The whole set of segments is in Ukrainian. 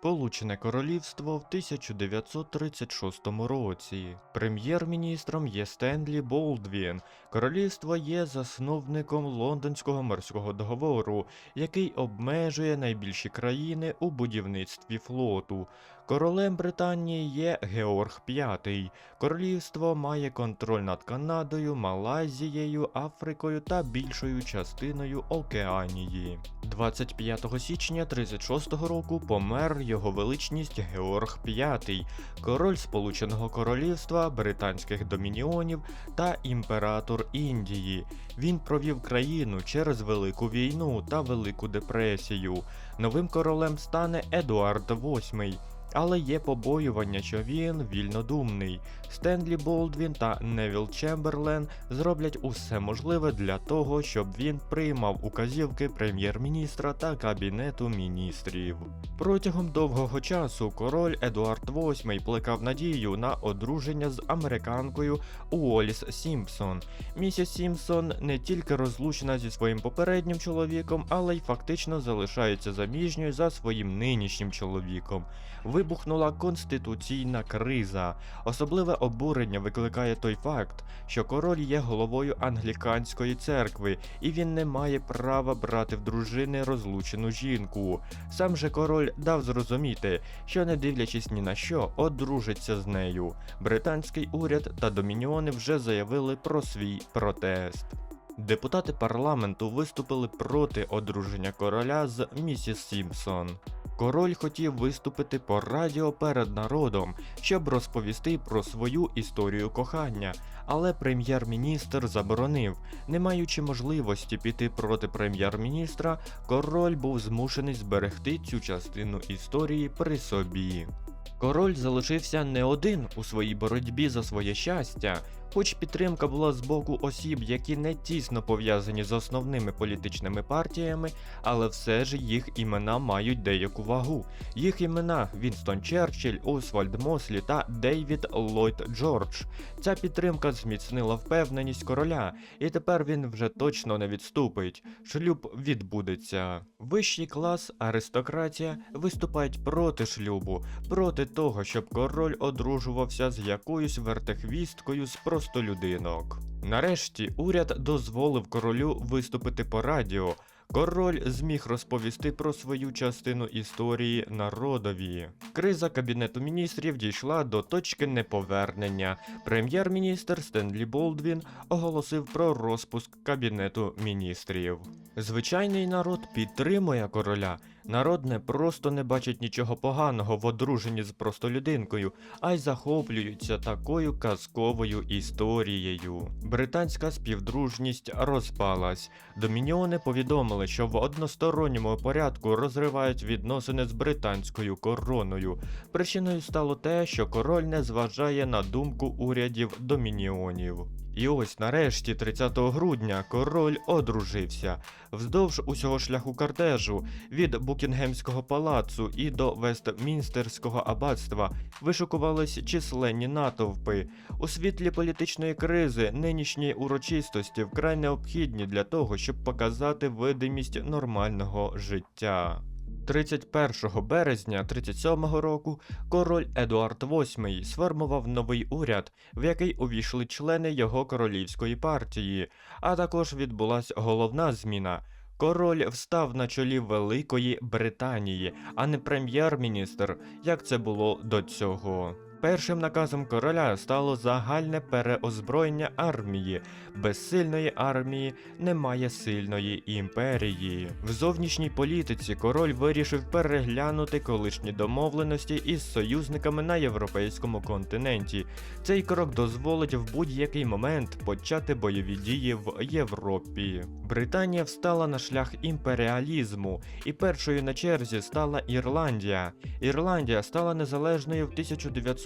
Сполучене Королівство в 1936 році. Прем'єр-міністром є Стенлі Болдвін. Королівство є засновником Лондонського морського договору, який обмежує найбільші країни у будівництві флоту. Королем Британії є Георг V. Королівство має контроль над Канадою, Малайзією, Африкою та більшою частиною Океанії. 25 січня 36 року помер його величність Георг V, король Сполученого Королівства, Британських Домініонів та імператор Індії. Він провів країну через Велику війну та Велику депресію. Новим королем стане Едуард VIII. Але є побоювання, що він вільнодумний. Стенлі Болдвін та Невіл Чемберлен зроблять усе можливе для того, щоб він приймав указівки прем'єр-міністра та кабінету міністрів. Протягом довгого часу король Едуард VIII плекав надію на одруження з американкою Уоліс Сімпсон. Місіс Сімпсон не тільки розлучена зі своїм попереднім чоловіком, але й фактично залишається заміжньою за своїм нинішнім чоловіком вибухнула конституційна криза. Особливе обурення викликає той факт, що король є головою англіканської церкви, і він не має права брати в дружини розлучену жінку. Сам же король дав зрозуміти, що не дивлячись ні на що, одружиться з нею. Британський уряд та домініони вже заявили про свій протест. Депутати парламенту виступили проти одруження короля з місіс Сімпсон. Король хотів виступити по радіо перед народом, щоб розповісти про свою історію кохання, але прем'єр-міністр заборонив. Не маючи можливості піти проти прем'єр-міністра, король був змушений зберегти цю частину історії при собі. Король залишився не один у своїй боротьбі за своє щастя, хоч підтримка була з боку осіб, які не тісно пов'язані з основними політичними партіями, але все ж їх імена мають деяку вагу. Їх імена Вінстон Черчилль, Освальд Мослі та Дейвід Ллойд Джордж. Ця підтримка зміцнила впевненість короля, і тепер він вже точно не відступить. Шлюб відбудеться. Вищий клас, аристократія виступають проти шлюбу, проти того, щоб король одружувався з якоюсь вертехвісткою з простолюдинок. Нарешті уряд дозволив королю виступити по радіо. Король зміг розповісти про свою частину історії народові. Криза кабінету міністрів дійшла до точки неповернення. Прем'єр-міністр Стенлі Болдвін оголосив про розпуск кабінету міністрів. Звичайний народ підтримує короля. Народ не просто не бачить нічого поганого в одруженні з простолюдинкою, а й захоплюються такою казковою історією. Британська співдружність розпалась. Домініони повідомили, що в односторонньому порядку розривають відносини з британською короною. Причиною стало те, що король не зважає на думку урядів домініонів. І ось нарешті, 30 грудня, король одружився. Вздовж усього шляху кортежу від Букінгемського палацу і до Вестмінстерського аббатства вишукувались численні натовпи. У світлі політичної кризи нинішні урочистості вкрай необхідні для того, щоб показати видимість нормального життя. 31 березня 37 року король Едуард VIII сформував новий уряд, в який увійшли члени його королівської партії, а також відбулася головна зміна. Король встав на чолі Великої Британії, а не прем'єр-міністр, як це було до цього. Першим наказом короля стало загальне переозброєння армії. Без сильної армії немає сильної імперії. В зовнішній політиці король вирішив переглянути колишні домовленості із союзниками на європейському континенті. Цей крок дозволить в будь-який момент почати бойові дії в Європі. Британія встала на шлях імперіалізму, і першою на черзі стала Ірландія. Ірландія стала незалежною в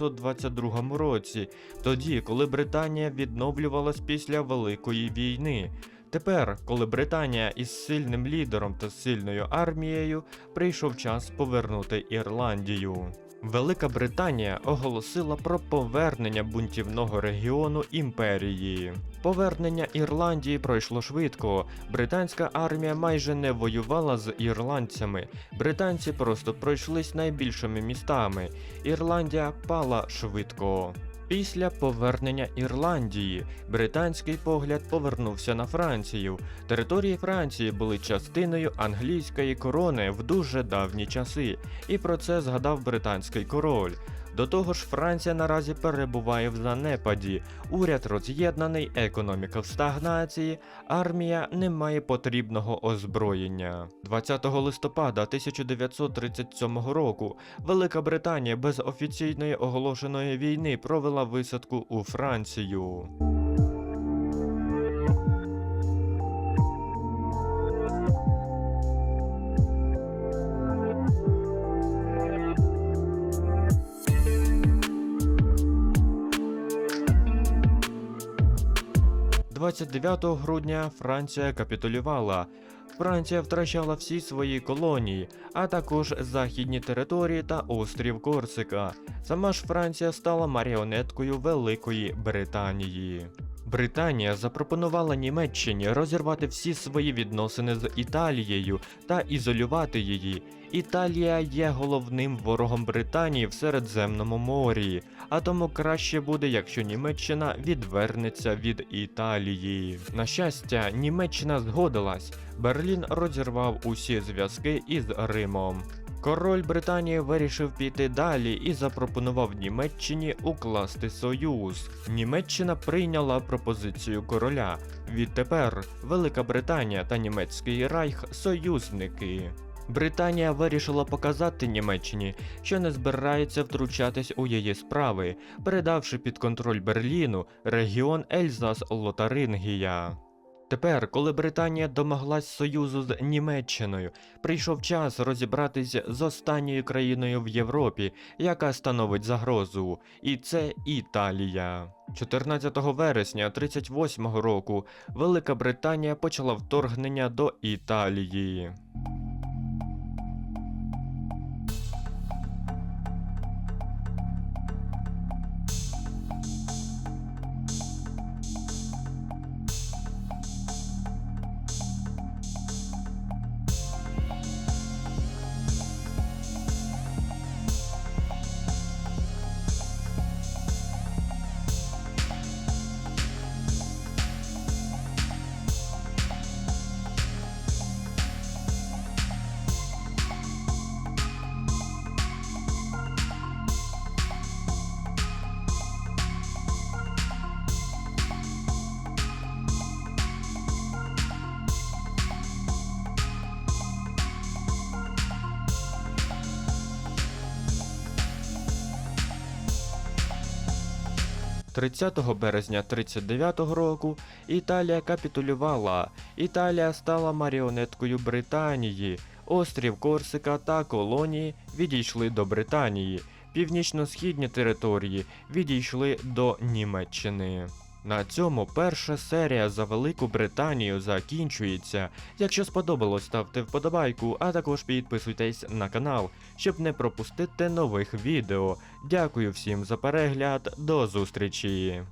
1922 році, тоді, коли Британія відновлювалась після Великої війни. Тепер, коли Британія із сильним лідером та сильною армією, прийшов час повернути Ірландію. Велика Британія оголосила про повернення бунтівного регіону імперії. Повернення Ірландії пройшло швидко. Британська армія майже не воювала з ірландцями. Британці просто пройшлись найбільшими містами. Ірландія пала швидко. Після повернення Ірландії британський погляд повернувся на Францію. Території Франції були частиною англійської корони в дуже давні часи, і про це згадав британський король. До того ж, Франція наразі перебуває в занепаді, уряд роз'єднаний, економіка в стагнації, армія не має потрібного озброєння. 20 листопада 1937 року Велика Британія без офіційної оголошеної війни провела висадку у Францію. – 29 грудня Франція капітулювала. Франція втрачала всі свої колонії, а також західні території та острів Корсика. Сама ж Франція стала маріонеткою Великої Британії. Британія запропонувала Німеччині розірвати всі свої відносини з Італією та ізолювати її. Італія є головним ворогом Британії в Середземному морі, а тому краще буде, якщо Німеччина відвернеться від Італії. На щастя, Німеччина згодилась. Берлін розірвав усі зв'язки із Римом. Король Британії вирішив піти далі і запропонував Німеччині укласти союз. Німеччина прийняла пропозицію короля. Відтепер Велика Британія та Німецький Райх союзники. Британія вирішила показати Німеччині, що не збирається втручатись у її справи, передавши під контроль Берліну регіон Ельзас-Лотарингія. Тепер, коли Британія домоглась союзу з Німеччиною, прийшов час розібратися з останньою країною в Європі, яка становить загрозу, і це Італія. 14 вересня 38 року Велика Британія почала вторгнення до Італії. – 30 березня 39 року Італія капітулювала. Італія стала маріонеткою Британії. Острів Корсика та колонії відійшли до Британії. Північно-східні території відійшли до Німеччини. На цьому перша серія за Велику Британію закінчується. Якщо сподобалось, ставте вподобайку, а також підписуйтесь на канал, щоб не пропустити нових відео. Дякую всім за перегляд, до зустрічі!